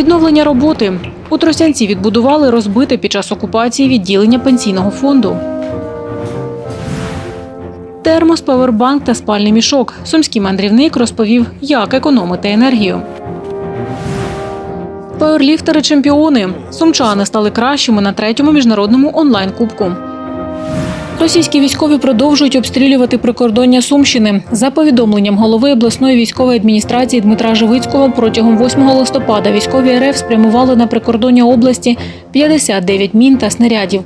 Відновлення роботи. У Тростянці відбудували розбите під час окупації відділення пенсійного фонду. Термос, павербанк та спальний мішок. Сумський мандрівник розповів, як економити енергію. Пауерліфтери чемпіони. Сумчани стали кращими на третьому міжнародному онлайн-кубку. Російські військові продовжують обстрілювати прикордоння Сумщини. За повідомленням голови обласної військової адміністрації Дмитра Живицького, протягом 8 листопада військові РФ спрямували на прикордоння області 59 мін та снарядів.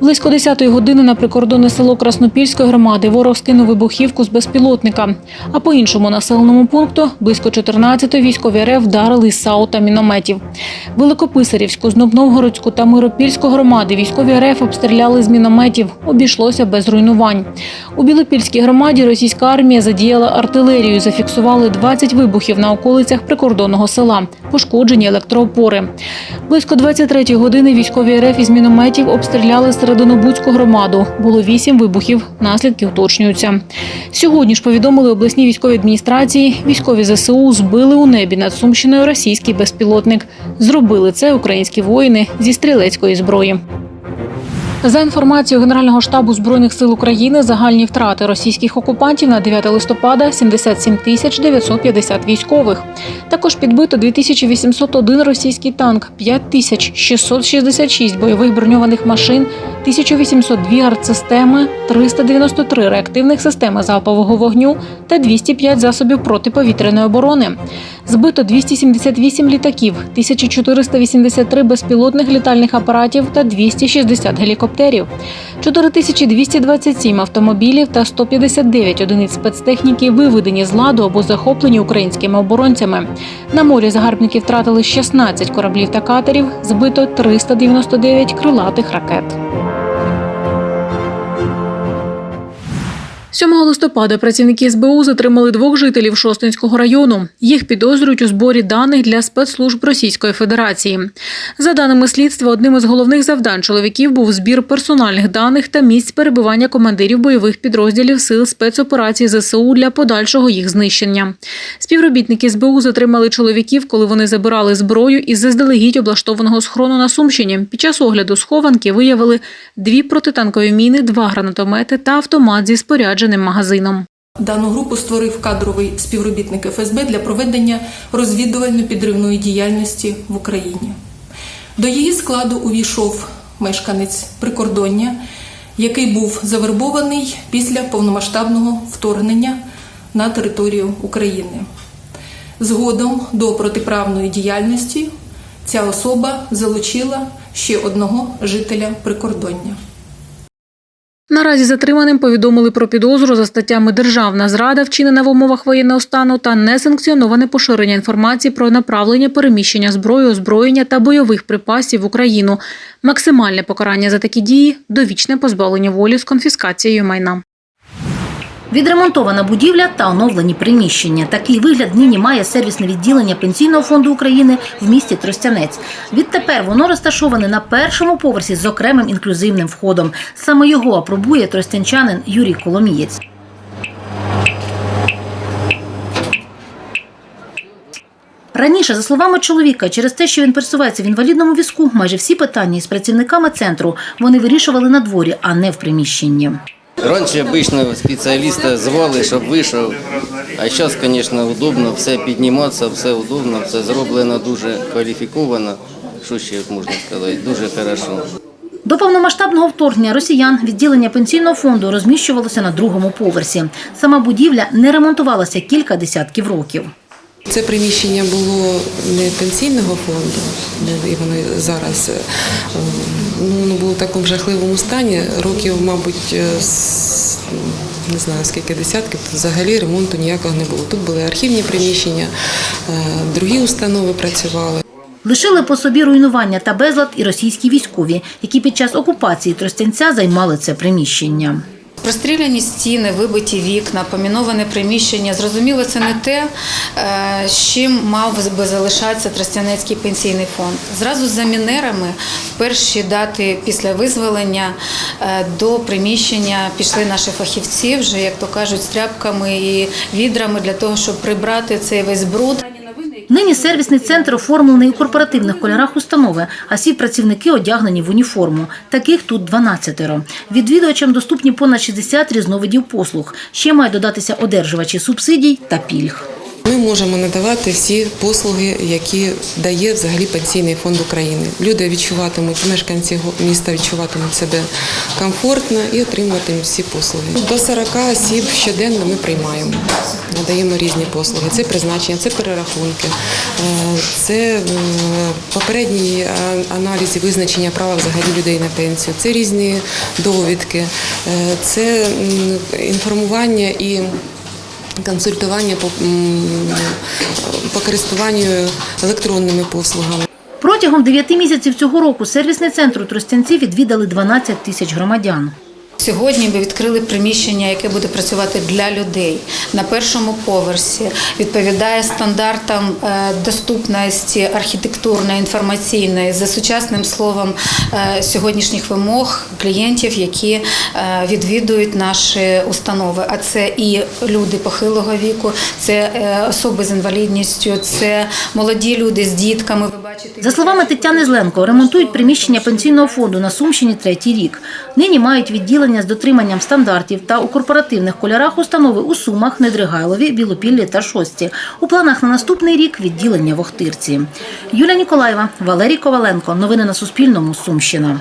Близько 10-ї години на прикордонне село Краснопільської громади ворог скинув вибухівку з безпілотника. А по іншому населеному пункту близько 14-ї військові РФ вдарили з САУ та мінометів. Великописарівську, Знобновгородську та Миропільську громади військові РФ обстріляли з мінометів. Обійшлося без руйнувань. У Білопільській громаді російська армія задіяла артилерію. Зафіксували 20 вибухів на околицях прикордонного села. Пошкоджені електроопори. Близько 23-ї години військові РФ із мінометів обстріляли Серединобудську громаду. Було 8 вибухів. Наслідки уточнюються. Сьогодні ж повідомили обласній військовій адміністрації, військові ЗСУ збили у небі над Сумщиною російський безпілотник. Зробили це українські воїни зі стрілецької зброї. За інформацією Генерального штабу збройних сил України, загальні втрати російських окупантів на 9 листопада 77 тисяч 950 військових. Також підбито 2801 російський танк, 5666 бойових броньованих машин, 1802 артсистеми, 393 реактивних системи залпового вогню та 205 засобів протиповітряної оборони. Збито 278 літаків, 1483 безпілотних літальних апаратів та 260 гелікоптерів, 4227 автомобілів та 159 одиниць спецтехніки виведені з ладу або захоплені українськими оборонцями. На морі загарбники втратили 16 кораблів та катерів, збито 399 крилатих ракет. 7 листопада працівники СБУ затримали двох жителів Шостинського району. Їх підозрюють у зборі даних для спецслужб Російської Федерації. За даними слідства, одним із головних завдань чоловіків був збір персональних даних та місць перебування командирів бойових підрозділів сил спецоперації ЗСУ для подальшого їх знищення. Співробітники СБУ затримали чоловіків, коли вони забирали зброю із заздалегідь облаштованого схорону на Сумщині. Під час огляду схованки виявили дві протитанкові міни, два гранатомети та автомат зі спорядженим магазином. Дану групу створив кадровий співробітник ФСБ для проведення розвідувально-підривної діяльності в Україні. До її складу увійшов мешканець прикордоння, який був завербований після повномасштабного вторгнення на територію України. Згодом до протиправної діяльності ця особа залучила ще одного жителя прикордоння. Наразі затриманим повідомили про підозру за статтями Державна зрада, вчинена в умовах воєнного стану, та несанкціоноване поширення інформації про направлення переміщення зброї, озброєння та бойових припасів в Україну. Максимальне покарання за такі дії довічне позбавлення волі з конфіскацією майна. Відремонтована будівля та оновлені приміщення. Такий вигляд нині має сервісне відділення Пенсійного фонду України в місті Тростянець. Відтепер воно розташоване на першому поверсі з окремим інклюзивним входом. Саме його апробує тростянчанин Юрій Коломієць. Раніше, за словами чоловіка, через те, що він пересувається в інвалідному візку, майже всі питання із працівниками центру вони вирішували на дворі, а не в приміщенні. Раньше обычно специалиста звали, щоб вийшов. А зараз, звісно, удобно, все підніматися, все удобно, все зроблено дуже кваліфіковано. Що ще можна сказати? Дуже хорошо. До повномасштабного вторгнення росіян відділення пенсійного фонду розміщувалося на другому поверсі. Сама будівля не ремонтувалася кілька десятків років. Це приміщення було не пенсійного фонду, і воно зараз е, ну, воно було в такому жахливому стані. Років, мабуть, е, не знаю скільки десятків, то взагалі ремонту ніякого не було. Тут були архівні приміщення, е, другі установи працювали. Лишили по собі руйнування та безлад і російські військові, які під час окупації Тростянця займали це приміщення. Простріляні стіни, вибиті вікна, поміноване приміщення. Зрозуміло, це не те, е, з чим мав би залишатися Тростянецький пенсійний фонд. Зразу з замінерами в перші дати після визволення е, до приміщення пішли наші фахівці, вже як то кажуть, з тряпками і відрами для того, щоб прибрати цей весь бруд. Нині сервісний центр оформлений у корпоративних кольорах установи, а всі працівники одягнені в уніформу. Таких тут 12. Відвідувачам доступні понад 60 різновидів послуг. Ще мають додатися одержувачі субсидій та пільг. Ми можемо надавати всі послуги, які дає взагалі пенсійний фонд України. Люди відчуватимуть, мешканці міста відчуватимуть себе комфортно і отримуватимуть всі послуги. До 40 осіб щоденно ми приймаємо, надаємо різні послуги. Це призначення, це перерахунки, е, це попередній е, аналіз і визначення права взагалі людей на пенсію, це різні довідки, е, це інформування і консультування по, по користуванню електронними послугами. Протягом 9 місяців цього року сервісний центр у Тростянці відвідали 12 тисяч громадян. Сьогодні ми відкрили приміщення, яке буде працювати для людей на першому поверсі. Відповідає стандартам е, доступності архітектурної, інформаційної за сучасним словом е, сьогоднішніх вимог клієнтів, які е, відвідують наші установи. А це і люди похилого віку, це е, особи з інвалідністю, це молоді люди з дітками. За словами Тетяни Зленко, ремонтують приміщення пенсійного фонду на Сумщині третій рік. Нині мають відділення з дотриманням стандартів та у корпоративних кольорах установи у Сумах, Недригайлові, Білопіллі та Шості. У планах на наступний рік відділення в Охтирці. Юлія Ніколаєва, Валерій Коваленко. Новини на Суспільному. Сумщина.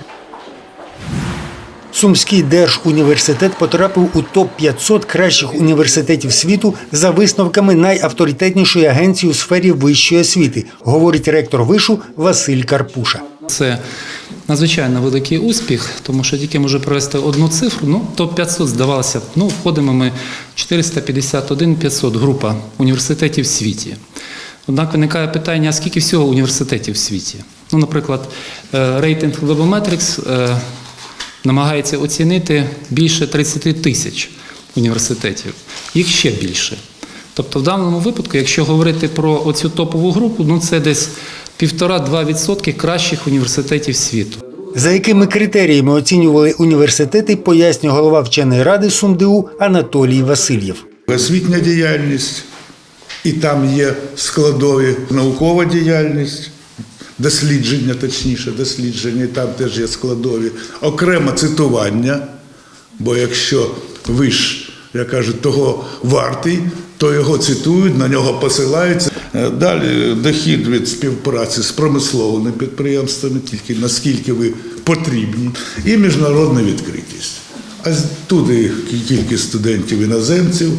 Сумський держуніверситет потрапив у топ-500 кращих університетів світу за висновками найавторитетнішої агенції у сфері вищої освіти, говорить ректор вишу Василь Карпуша. Це надзвичайно великий успіх, тому що тільки можу привести одну цифру. Ну, топ-500 здавалося, б, ну, входимо ми 451-500 група університетів в світі. Однак виникає питання, а скільки всього університетів в світі? Ну, наприклад, е, рейтинг Globometrics е, намагається оцінити більше 30 тисяч університетів. Їх ще більше. Тобто, в даному випадку, якщо говорити про оцю топову групу, ну це десь 1,5-2% кращих університетів світу. За якими критеріями оцінювали університети, пояснює голова вченої ради СумДУ Анатолій Васильєв. освітня діяльність, і там є складові наукова діяльність, дослідження, точніше, дослідження, і там теж є складові, окремо цитування, бо якщо виш, як кажуть, того вартий, то його цитують, на нього посилаються. Е, Далі дохід від співпраці з промисловими підприємствами, тільки наскільки ви потрібні, і міжнародна відкритість. А туди кількість студентів іноземців,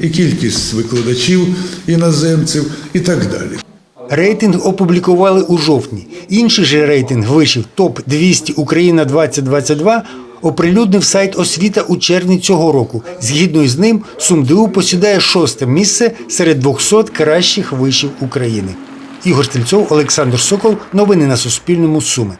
і кількість викладачів іноземців, і так далі. Рейтинг опублікували у жовтні. Інший же рейтинг вишів ТОП 200 Україна 2022 оприлюднив сайт освіта у червні цього року. Згідно з ним, СумДУ посідає шосте місце серед 200 кращих вишів України. Ігор Стрільцов, Олександр Сокол. Новини на Суспільному. Суми.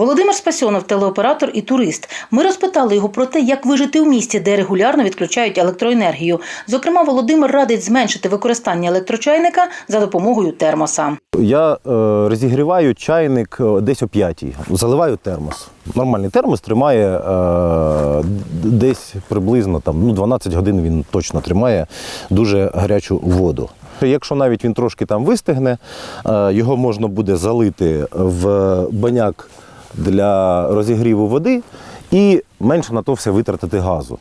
Володимир Спасьонов, телеоператор і турист. Ми розпитали його про те, як вижити у місті, де регулярно відключають електроенергію. Зокрема, Володимир радить зменшити використання електрочайника за допомогою термоса. Я е, розігріваю чайник е, десь о п'ятій, заливаю термос. Нормальний термос тримає е, десь приблизно там, ну, 12 годин він точно тримає дуже гарячу воду. Якщо навіть він трошки там вистигне, е, його можна буде залити в баняк для розігріву води і менше на то все витратити газу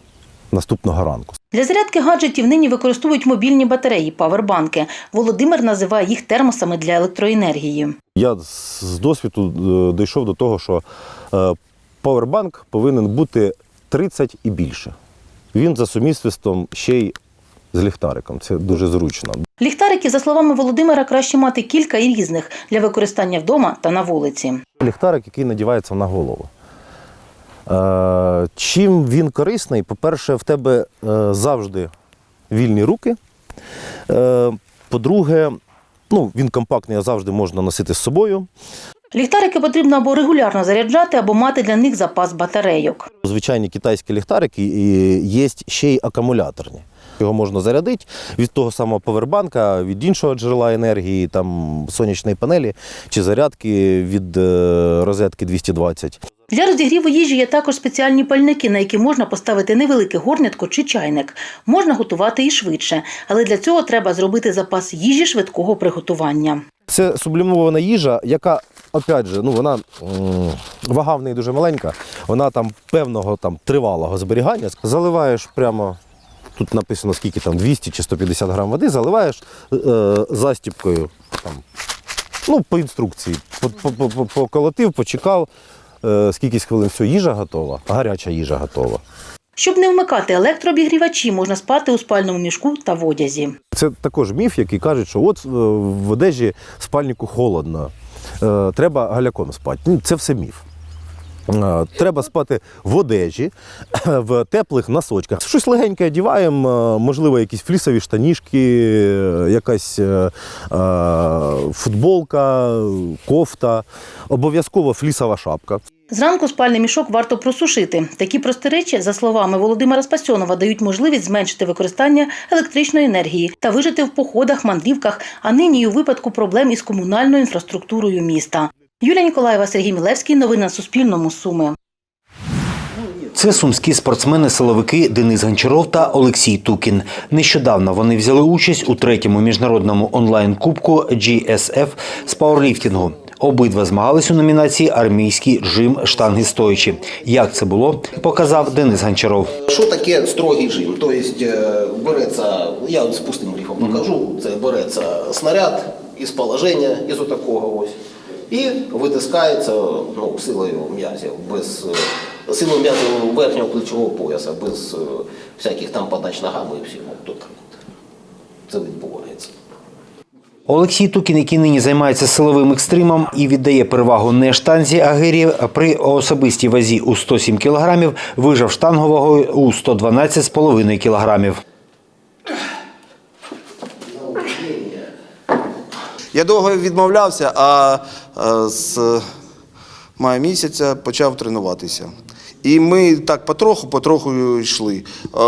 наступного ранку. Для зарядки гаджетів нині використовують мобільні батареї, павербанки. Володимир називає їх термосами для електроенергії. Я з досвіду е, дійшов до того, що е, павербанк повинен бути 30 і більше. Він за сумісництвом ще й з ліхтариком. Це дуже зручно. Ліхтарики, за словами Володимира, краще мати кілька і різних для використання вдома та на вулиці. Ліхтарик, який надівається на голову. Е, чим він корисний? По-перше, в тебе е, завжди вільні руки. Е, по-друге, ну, він компактний, а завжди можна носити з собою. Ліхтарики потрібно або регулярно заряджати, або мати для них запас батарейок. Звичайні китайські ліхтарики є ще й акумуляторні. Його можна зарядити від того самого повербанка, від іншого джерела енергії, там сонячної панелі чи зарядки від е, розетки 220. Для розігріву їжі є також спеціальні пальники, на які можна поставити невелике горнятко чи чайник. Можна готувати і швидше, але для цього треба зробити запас їжі швидкого приготування. Це сублімована їжа, яка, опять же, ну вона вага в неї дуже маленька, вона там певного там тривалого зберігання. Заливаєш прямо. Тут написано, скільки там 200 чи 150 грам води, заливаєш е, застіпкою там, ну, по інструкції. По- по- по- по- Поколотив, почекав, е, скількись хвилин, все, їжа готова, гаряча їжа готова. Щоб не вмикати електрообігрівачі, можна спати у спальному мішку та в одязі. Це також міф, який каже, що от е, в одежі спальнику холодно, е, треба галяком спати. Це все міф. Е, Треба спати в одежі, в теплих носочках. Щось легеньке одіваємо, е, можливо, якісь флісові штанішки, е, якась е, футболка, кофта, обов'язково флісова шапка. Зранку спальний мішок варто просушити. Такі прості речі, за словами Володимира Спасьонова, дають можливість зменшити використання електричної енергії та вижити в походах, мандрівках, а нині у випадку проблем із комунальною інфраструктурою міста. Юлія Ніколаєва, Сергій Мілевський. Новини на Суспільному. Суми. Це сумські спортсмени-силовики Денис Гончаров та Олексій Тукін. Нещодавно вони взяли участь у третьому міжнародному онлайн-кубку GSF з пауерліфтингу. Обидва змагались у номінації Армійський жим штанги стоячи. Як це було, показав Денис Гончаров. Що таке строгий жим? Тобто береться, я от з пустим гріхом покажу, це береться снаряд із положення, із отакого ось, і витискається ну, силою м'язів, без е, силою м'язів верхнього плечового пояса, без е, всяких там подач ногами і всього. Так. Це відбувається. Олексій Тукін, який нині займається силовим екстримом і віддає перевагу не штанзі, а гирі, при особистій вазі у 107 кг вижав штангового у 112,5 кг. Я довго відмовлявся, а е, з мая місяця почав тренуватися. І ми так потроху, потроху йшли. Е,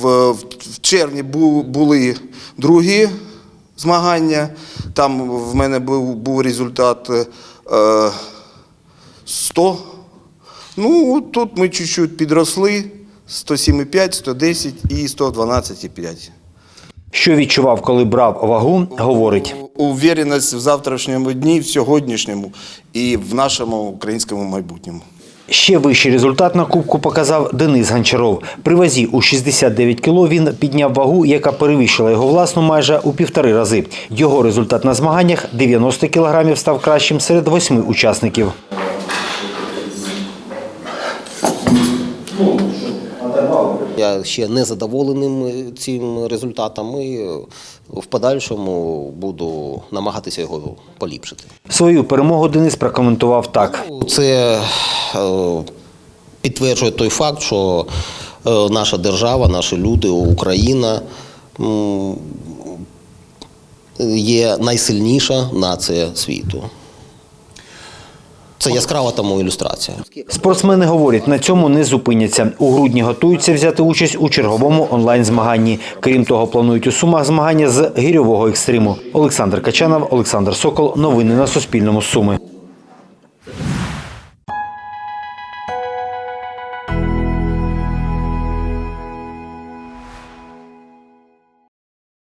В, червні бу- були другі змагання. Там в мене був, був результат е, 100. Ну, тут ми чуть-чуть підросли. 107,5, 110 і 112,5. Що відчував, коли брав вагу, говорить. Увереність в завтрашньому дні, в сьогоднішньому і в нашому українському майбутньому. Ще вищий результат на кубку показав Денис Гончаров. При вазі у 69 кіло він підняв вагу, яка перевищила його власну майже у півтори рази. Його результат на змаганнях 90 кілограмів став кращим серед восьми учасників. Я ще не задоволеним е, цим результатом і е, в подальшому буду намагатися його поліпшити. Свою перемогу Денис прокоментував так. Це е, підтверджує той факт, що наша держава, наші люди, Україна є найсильніша нація світу. Це яскрава тому ілюстрація. Спортсмени говорять, на цьому не зупиняться. У грудні готуються взяти участь у черговому онлайн-змаганні. Крім того, планують у Сумах змагання з гірьового екстриму. Олександр Качанов, Олександр Сокол. Новини на Суспільному. Суми.